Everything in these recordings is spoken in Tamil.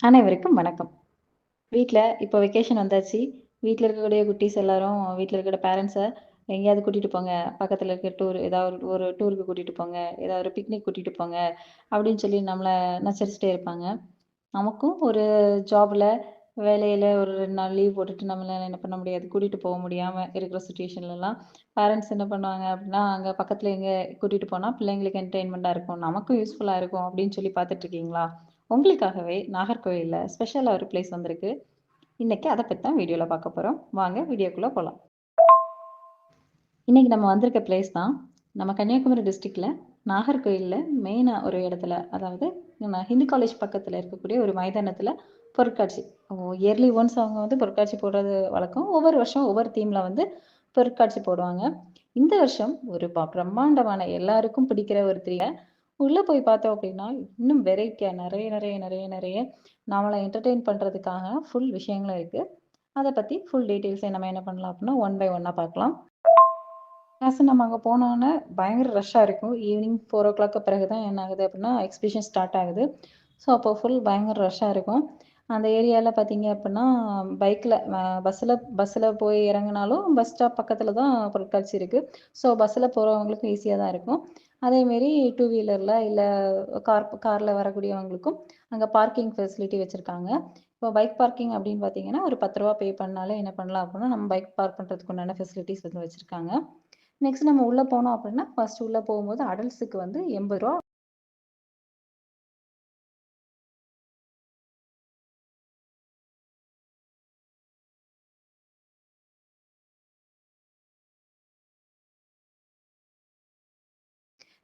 அனைவருக்கும் வணக்கம். வீட்டில் இப்போ வெக்கேஷன் வந்தாச்சு. வீட்டில் இருக்கக்கூடிய குட்டீஸ் எல்லாரும் வீட்டில் இருக்கிற பேரண்ட்ஸை எங்கேயாவது கூட்டிகிட்டு போங்க. பக்கத்தில் இருக்க டூர் ஏதாவது ஒரு டூருக்கு கூட்டிகிட்டு போங்க. ஏதாவது ஒரு பிக்னிக் கூட்டிகிட்டு போங்க. அப்படின்னு சொல்லி நம்மளை நச்சரிச்சுட்டே இருப்பாங்க. நமக்கும் ஒரு ஜாபில் வேலையில் ஒரு ரெண்டு நாள் லீவ் போட்டுட்டு நம்மளால் என்ன பண்ண முடியாது. கூட்டிகிட்டு போக முடியாமல் இருக்கிற சுச்சுவேஷன்லலாம் பேரண்ட்ஸ் என்ன பண்ணுவாங்க அப்படின்னா, அங்கே பக்கத்தில் எங்கே கூட்டிகிட்டு போனால் பிள்ளைங்களுக்கு என்டர்டெயின்மெண்ட்டாக இருக்கும். நமக்கும் யூஸ்ஃபுல்லாக இருக்கும் அப்படின்னு சொல்லி பார்த்துட்ருக்கீங்களா உங்களுக்காகவே நாகர்கோவிலில் ஸ்பெஷலாக ஒரு பிளேஸ் வந்திருக்கு. இன்னைக்கு அதை பற்றி தான் வீடியோவில் பார்க்க போகிறோம் வாங்க வீடியோக்குள்ளே போகலாம் இன்னைக்கு நம்ம வந்திருக்க பிளேஸ் தான் நம்ம கன்னியாகுமரி டிஸ்ட்ரிக்டில் நாகர்கோயிலில் மெயினாக ஒரு இடத்துல அதாவது ஹிந்து காலேஜ் பக்கத்தில் இருக்கக்கூடிய ஒரு மைதானத்தில் பொருட்காட்சி. இயர்லி ஒன்ஸ் அவங்க வந்து பொருட்காட்சி போடுறது வழக்கம். ஒவ்வொரு வருஷம் ஒவ்வொரு தீமில் வந்து பொருட்காட்சி போடுவாங்க. இந்த வருஷம் ஒரு ப பிரம்மாண்டமான எல்லாருக்கும் பிடிக்கிற ஒரு த்ரீல உள்ள போய் பார்த்தோம் அப்படின்னா, இன்னும் வெரைட்டியா நிறைய நிறைய நிறைய நிறைய நம்மளை என்டர்டெயின் பண்றதுக்காக ஃபுல் விஷயங்களும் இருக்கு. அதை பத்தி ஃபுல் டீட்டெயில்ஸை நம்ம என்ன பண்ணலாம் அப்படின்னா, ஒன் பை ஒன்னா பார்க்கலாம். ஃபர்ஸ்ட் நம்ம அங்கே போனோன்னே பயங்கர ரஷ்ஷாக இருக்கும். ஈவினிங் 4:00 பிறகு தான் என்ன ஆகுது அப்படின்னா, எக்ஸிபிஷன் ஸ்டார்ட் ஆகுது. ஸோ அப்போ ஃபுல் பயங்கர ரஷ்ஷாக இருக்கும். அந்த ஏரியாவில் பார்த்தீங்க அப்படின்னா, பைக்கில் பஸ்ஸில் பஸ்ஸில் போய் இறங்குனாலும் பஸ் ஸ்டாப் பக்கத்தில் தான் பொருட்காட்சி இருக்குது ஸோ பஸ்ஸில் போகிறவங்களுக்கும் ஈஸியாக தான் இருக்கும். அதேமாரி டூ வீலரில் இல்லை கார் காரில் வரக்கூடியவங்களுக்கும் அங்கே பார்க்கிங் ஃபெசிலிட்டி வச்சுருக்காங்க. இப்போ பைக் பார்க்கிங் அப்படின்னு பார்த்தீங்கன்னா, ஒரு பத்து ரூபா பே பண்ணாலே என்ன பண்ணலாம் அப்படின்னா, நம்ம பைக் பார்க் பண்ணுறதுக்கு உண்டான ஃபெசிலிட்டிஸ் வந்து வச்சுருக்காங்க. நெக்ஸ்ட் நம்ம உள்ளே போனோம் அப்படின்னா, ஃபர்ஸ்ட் உள்ளே போகும்போது அடல்ட்ஸுக்கு வந்து எண்பது ரூபா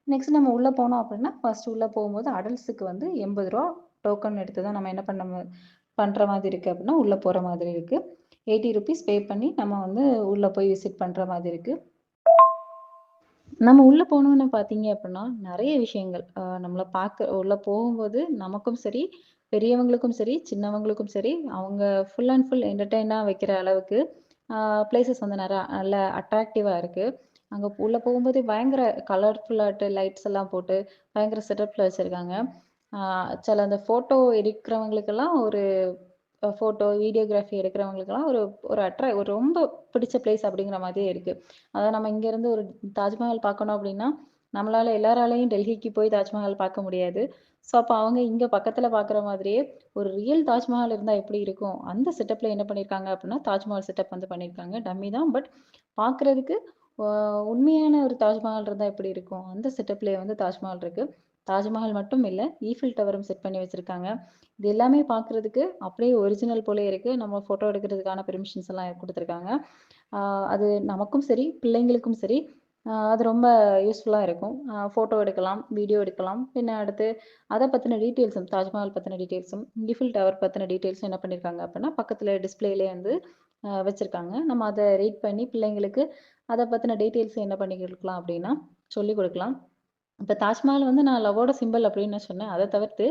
நெக்ஸ்ட் நம்ம உள்ளே போனோம் அப்படின்னா, ஃபர்ஸ்ட் உள்ளே போகும்போது அடல்ட்ஸுக்கு வந்து எண்பது ரூபா டோக்கன் எடுத்து தான் நம்ம என்ன பண்ண பண்ணுற மாதிரி இருக்குது அப்படின்னா, உள்ளே போகிற மாதிரி இருக்குது எயிட்டி ருபீஸ் பே பண்ணி நம்ம வந்து உள்ளே போய் விசிட் பண்ணுற மாதிரி இருக்குது நம்ம உள்ளே போனோனே பார்த்தீங்க அப்படின்னா, நிறைய விஷயங்கள். நம்மளை பார்க்க உள்ளே போகும்போது நமக்கும் சரி, பெரியவங்களுக்கும் சரி, சின்னவங்களுக்கும் சரி, அவங்க ஃபுல் அண்ட் ஃபுல் என்டர்டெயினாக வைக்கிற அளவுக்கு பிளேசஸ் வந்து நிறையா நல்ல அட்ராக்டிவாக இருக்குது அங்க உள்ள போகும்போதே பயங்கர கலர்ஃபுல்லாட்டு லைட்ஸ் எல்லாம் போட்டு பயங்கர செட்டப்ல வச்சிருக்காங்க. சில அந்த ஃபோட்டோ எடுக்கிறவங்களுக்கெல்லாம் ஒரு ஃபோட்டோ, வீடியோகிராஃபி எடுக்கிறவங்களுக்கெல்லாம் ஒரு ஒரு அட்ரா ஒரு ரொம்ப பிடிச்ச பிளேஸ் அப்படிங்கிற மாதிரியே இருக்கு. அதாவது நம்ம இங்கேருந்து ஒரு தாஜ்மஹால் பார்க்கணும் அப்படின்னா, நம்மளால எல்லாராலையும் டெல்லிக்கு போய் தாஜ்மஹால் பார்க்க முடியாது. ஸோ அப்போ அவங்க இங்க பக்கத்துல பார்க்குற மாதிரியே ஒரு ரியல் தாஜ்மஹால் இருந்தா எப்படி இருக்கும்? அந்த செட்டப்ல என்ன பண்ணியிருக்காங்க அப்படின்னா, தாஜ்மஹால் செட்டப் வந்து பண்ணியிருக்காங்க. டம்மி தான். பட் பார்க்குறதுக்கு உண்மையான ஒரு தாஜ்மஹால் இருந்தால் எப்படி இருக்கும்? அந்த செட்டப்லேயே வந்து தாஜ்மஹால் இருக்கு. தாஜ்மஹால் மட்டும் இல்லை ஈஃபில் டவரும் செட் பண்ணி வச்சிருக்காங்க. இது எல்லாமே பார்க்குறதுக்கு அப்படியே ஒரிஜினல் போலே இருக்கு. நம்ம ஃபோட்டோ எடுக்கிறதுக்கான பெர்மிஷன்ஸ் எல்லாம் கொடுத்துருக்காங்க அது நமக்கும் சரி, பிள்ளைங்களுக்கும் சரி, அது ரொம்ப யூஸ்ஃபுல்லாக இருக்கும். ஃபோட்டோ எடுக்கலாம், வீடியோ எடுக்கலாம். பின்ன அடுத்து அதை பற்றின டீட்டெயில்ஸும் தாஜ்மஹால் பற்றின டீட்டெயில்ஸும், ஈஃபில் டவர் பற்றின டீட்டெயில்ஸும் என்ன பண்ணியிருக்காங்க அப்படின்னா, பக்கத்தில் டிஸ்பிளேலே வந்து வச்சுருக்காங்க. நம்ம அதை ரீட் பண்ணி பிள்ளைங்களுக்கு அதை பற்றின டீட்டெயில்ஸ் என்ன பண்ணி கொடுக்கலாம் அப்படின்னா, சொல்லிக் கொடுக்கலாம். இப்போ தாஜ்மஹால் வந்து நான் லவ்வோட சிம்பல் அப்படின்னு நான் சொன்னேன். அதை தவிர்த்து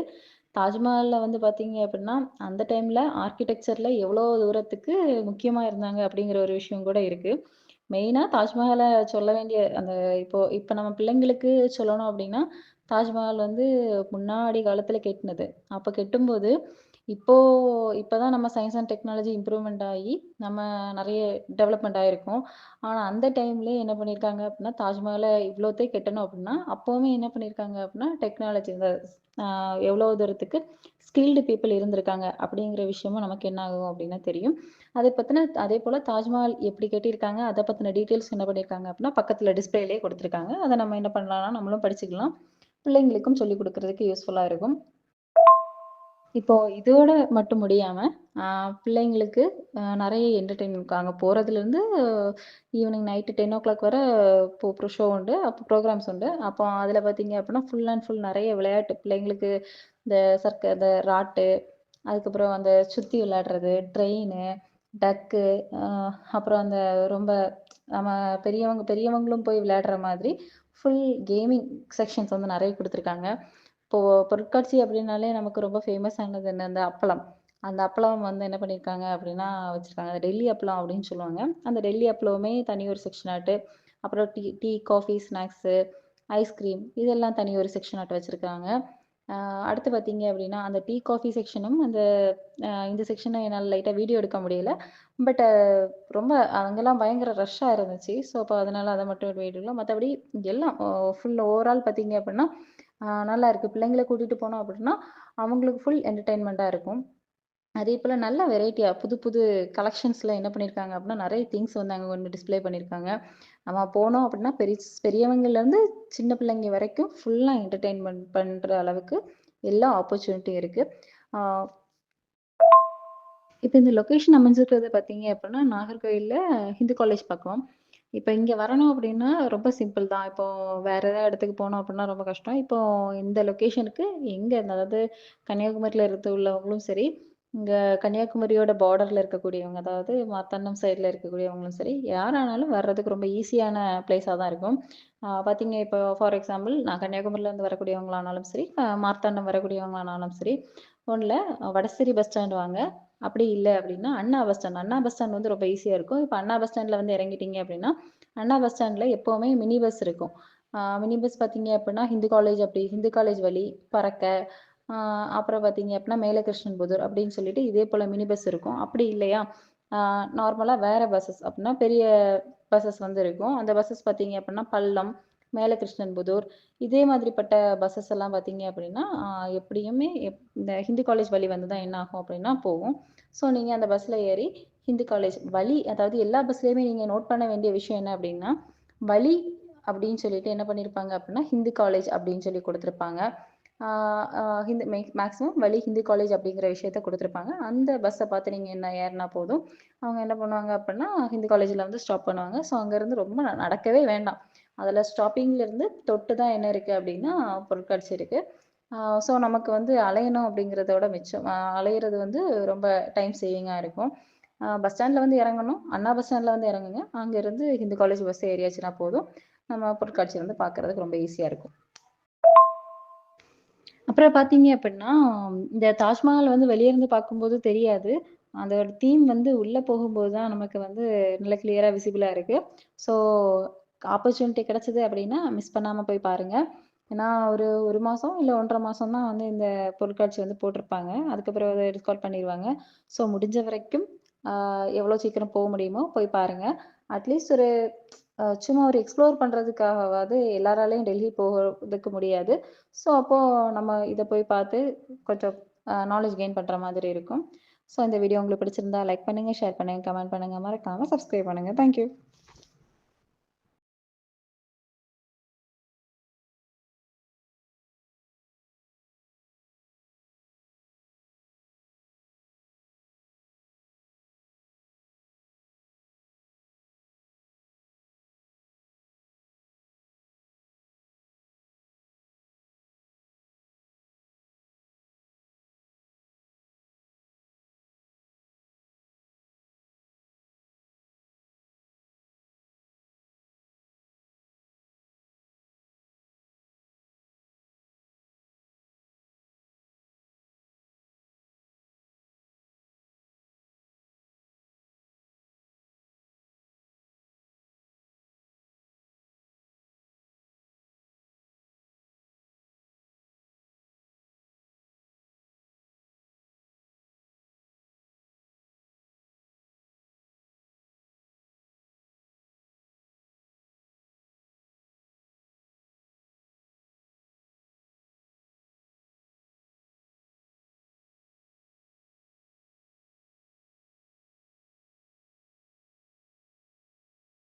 தாஜ்மஹாலில் வந்து பார்த்தீங்க அப்படின்னா, அந்த டைமில் ஆர்கிடெக்சரில் எவ்வளோ தூரத்துக்கு முக்கியமாக இருந்தாங்க அப்படிங்கிற ஒரு விஷயம் கூட இருக்குது மெயினாக தாஜ்மஹாலை சொல்ல வேண்டிய அந்த இப்போ இப்போ நம்ம பிள்ளைங்களுக்கு சொல்லணும் அப்படின்னா, தாஜ்மஹால் வந்து முன்னாடி காலத்துல கெட்டினது அப்ப கெட்டும்போது, இப்போ இப்போதான் நம்ம சயன்ஸ் அண்ட் டெக்னாலஜி இம்ப்ரூவ்மெண்ட் ஆகி, நம்ம நிறைய டெவலப்மெண்ட் ஆயிருக்கோம். ஆனா அந்த டைம்லயே என்ன பண்ணியிருக்காங்க அப்படின்னா, தாஜ்மஹால இவ்வளோத்தையும் கட்டணும் அப்படின்னா, அப்பவுமே என்ன பண்ணியிருக்காங்க அப்படின்னா, டெக்னாலஜி இந்த எவ்வளோ தூரத்துக்கு ஸ்கில்டு பீப்பிள் இருந்திருக்காங்க அப்படிங்கிற விஷயமும் நமக்கு என்ன ஆகும் அப்படின்னா தெரியும். அத பத்தின அதேபோல தாஜ்மஹால் எப்படி கட்டியிருக்காங்க, அதை பத்தின டீட்டெயில்ஸ் என்ன பண்ணியிருக்காங்க அப்படின்னா, பக்கத்துல டிஸ்பிளேலேயே கொடுத்துருக்காங்க அதை நம்ம என்ன பண்ணலாம்னா, நம்மளும் படிச்சுக்கலாம். பிள்ளைங்களுக்கும் சொல்லிக் கொடுக்கறதுக்கு யூஸ்ஃபுல்லா இருக்கும். இப்போ இதோட மட்டும் முடியாம, பிள்ளைங்களுக்கு நிறைய என்டர்டெயின்மெண்ட் அங்கே போகிறதுலேருந்து ஈவினிங் நைட்டு 10:00 வர இப்போ ப்ரோ ஷோ உண்டு. அப்போ ப்ரோக்ராம்ஸ் உண்டு. அப்போ அதில் பார்த்தீங்க அப்படின்னா, ஃபுல் அண்ட் ஃபுல் நிறைய விளையாட்டு பிள்ளைங்களுக்கு இந்த சர்க்க இந்த ராட்டு, அதுக்கப்புறம் அந்த சுத்தி விளையாடுறது, ட்ரெயினு, டக்கு அப்புறம் அந்த ரொம்ப நம்ம பெரியவங்க பெரியவங்களும் போய் விளையாடுற மாதிரி ஃபுல் கேமிங் செக்ஷன்ஸ் வந்து நிறைய கொடுத்துருக்காங்க இப்போ பொருட்காட்சி அப்படின்னாலே நமக்கு ரொம்ப ஃபேமஸ் ஆனது என்ன? அந்த அப்பளம். அந்த அப்பளம் வந்து என்ன பண்ணியிருக்காங்க அப்படின்னா வச்சிருக்காங்க. டெல்லி அப்பளம் அப்படின்னு சொல்லுவாங்க. அந்த டெல்லி அப்பளமே தனி ஒரு செக்ஷன் ஆட்டு, அப்புறம் tea tea, coffee, snacks, ice cream இதெல்லாம் தனி ஒரு செக்ஷன் ஆட்டு வச்சிருக்காங்க. அடுத்து பார்த்தீங்க அப்படின்னா அந்த டீ காஃபி செக்ஷனும் அந்த இந்த செக்ஷனை என்னால் லைட்டாக வீடியோ எடுக்க முடியல. பட் ரொம்ப அங்கெல்லாம் பயங்கர ரஷ்ஷாக இருந்துச்சு. ஸோ அப்போ அதனால் அதை மட்டும் வீடியோலாம் மற்றபடி எல்லாம் ஃபுல் ஓவரால் பார்த்தீங்க அப்படின்னா நல்லா இருக்குது பிள்ளைங்களை கூட்டிகிட்டு போனோம் அப்படின்னா அவங்களுக்கு ஃபுல் என்டர்டெயின்மெண்ட்டாக இருக்கும். அதே போல் நல்ல வெரைட்டியாக புது புது கலெக்ஷன்ஸில் என்ன பண்ணியிருக்காங்க அப்படின்னா நிறைய திங்ஸ் வந்து அங்கே கொண்டு டிஸ்பிளே பண்ணியிருக்காங்க நம்ம போனோம் அப்படின்னா பெரிய பெரியவங்கலேருந்து சின்ன பிள்ளைங்க வரைக்கும் ஃபுல்லாக என்டர்டெயின்மெண்ட் பண்ணுற அளவுக்கு எல்லா ஆப்பர்ச்சுனிட்டியும் இருக்குது இப்போ இந்த லொக்கேஷன் அமைஞ்சிருக்கிறது பார்த்தீங்க அப்படின்னா நாகர்கோயிலில் ஹிந்து காலேஜ் பக்கம். இப்போ இங்கே வரணும் அப்படின்னா ரொம்ப சிம்பிள் தான். இப்போ வேறு ஏதாவது இடத்துக்கு போனோம் அப்படின்னா ரொம்ப கஷ்டம். இப்போ இந்த லொக்கேஷனுக்கு எங்கே அதாவது கன்னியாகுமரியில் இருந்து உள்ளவங்களும் சரி இங்கே கன்னியாகுமரியோட பார்டரில் இருக்கக்கூடியவங்க அதாவது மாத்தன்னம் சைடில் இருக்கக்கூடியவங்களும் சரி யாரானாலும் வர்றதுக்கு ரொம்ப ஈஸியான பிளேஸாக தான் இருக்கும். பார்த்தீங்க இப்போ ஃபார் எக்ஸாம்பிள் நான் கன்னியாகுமரியிலேருந்து வரக்கூடியவங்களானாலும் சரி மார்த்தாண்டம் வரக்கூடியவங்களானாலும் சரி ஒன்றில் வடசேரி பஸ் ஸ்டாண்ட் வாங்க. அப்படி இல்லை அப்படின்னா Anna bus stand Anna bus stand வந்து ரொம்ப ஈஸியாக இருக்கும். இப்போ அண்ணா பஸ் ஸ்டாண்டில் வந்து இறங்கிட்டீங்க அப்படின்னா அண்ணா பஸ் ஸ்டாண்டில் எப்போவுமே மினி பஸ் இருக்கும். மினி பஸ் பார்த்தீங்க அப்படின்னா ஹிந்து காலேஜ் அப்படி ஹிந்து காலேஜ் வழி பறக்க அப்புறம் பார்த்தீங்க அப்படின்னா மேலகிருஷ்ணன் புதூர் அப்படின்னு சொல்லிட்டு இதே போல் மினி பஸ் இருக்கும். அப்படி இல்லையா? நார்மலாக வேறு பஸ்ஸஸ் அப்படின்னா பெரிய பஸ்ஸஸ் வந்து இருக்கும். அந்த பஸ்ஸஸ் பார்த்தீங்க அப்படின்னா பள்ளம் மேலகிருஷ்ணன் புதூர் இதே மாதிரிப்பட்ட பஸ்ஸஸ் எல்லாம் பார்த்தீங்க அப்படின்னா எப்படியுமே இந்த ஹிந்து காலேஜ் வழி வந்து தான் என்ன ஆகும் அப்படின்னா போகும். ஸோ நீங்கள் அந்த பஸ்ஸில் ஏறி ஹிந்து காலேஜ் வழி அதாவது எல்லா பஸ்லேயுமே நீங்கள் நோட் பண்ண வேண்டிய விஷயம் என்ன அப்படின்னா வழி அப்படின்னு சொல்லிட்டு என்ன பண்ணியிருப்பாங்க அப்படின்னா ஹிந்து காலேஜ் அப்படின்னு சொல்லி கொடுத்துருப்பாங்க. ஹிந்து மேக்ஸிமம் வழி ஹிந்து காலேஜ் அப்படிங்கிற விஷயத்த கொடுத்துருப்பாங்க. அந்த பஸ்ஸை பார்த்து நீங்கள் என்ன ஏறினா போதும். அவங்க என்ன பண்ணுவாங்க அப்படின்னா ஹிந்து காலேஜில் வந்து ஸ்டாப் பண்ணுவாங்க. ஸோ அங்கேருந்து ரொம்ப நடக்கவே வேண்டாம். அதில் ஸ்டாப்பிங்லேருந்து தொட்டு தான் என்ன இருக்குது அப்படின்னா பொருட்காட்சி இருக்குது ஸோ நமக்கு வந்து அலையணும் அப்படிங்கிறதோட மிச்சம். அலையிறது வந்து ரொம்ப டைம் சேவிங்காக இருக்கும். பஸ் ஸ்டாண்டில் வந்து இறங்கணும். அண்ணா பஸ் ஸ்டாண்டில் வந்து இறங்குங்க. அங்கேருந்து ஹிந்து காலேஜ் பஸ் ஏறியாச்சுன்னா போதும். நம்ம பொருட்காட்சி வந்து பார்க்குறதுக்கு ரொம்ப ஈஸியாக இருக்கும். அப்புறம் பார்த்தீங்க அப்படின்னா இந்த தாஜ்மஹால் வந்து வெளியே இருந்து பார்க்கும்போது தெரியாது. அதோட தீம் வந்து உள்ளே போகும்போது தான் நமக்கு வந்து நல்ல கிளியராக விசிபிளாக இருக்குது ஸோ ஆப்பர்ச்சுனிட்டி கிடைச்சது அப்படின்னா மிஸ் பண்ணாமல் போய் பாருங்கள் ஏன்னா ஒரு ஒரு மாதம் இல்லை ஒன்றரை மாதம் தான் வந்து இந்த பொருட்காட்சி வந்து போட்டிருப்பாங்க. அதுக்கப்புறம் அதை டிஸ்கால் பண்ணிடுவாங்க ஸோ முடிஞ்ச வரைக்கும் எவ்வளோ சீக்கிரம் போக முடியுமோ போய் பாருங்கள் அட்லீஸ்ட் ஒரு சும்மா ஒரு எக்ஸ்ப்ளோர் பண்ணுறதுக்காகவாது எல்லாராலையும் டெல்லி போகிறதுக்கு முடியாது. ஸோ அப்போது நம்ம இதை போய் பார்த்து கொஞ்சம் நாலேஜ் கெயின் பண்ணுற மாதிரி இருக்கும். ஸோ இந்த வீடியோ உங்களுக்கு பிடிச்சிருந்தா லைக் பண்ணுங்கள் ஷேர் பண்ணுங்கள் கமெண்ட் பண்ணுங்கள் மறக்காமல் சப்ஸ்கிரைப் பண்ணுங்கள் தேங்க்யூ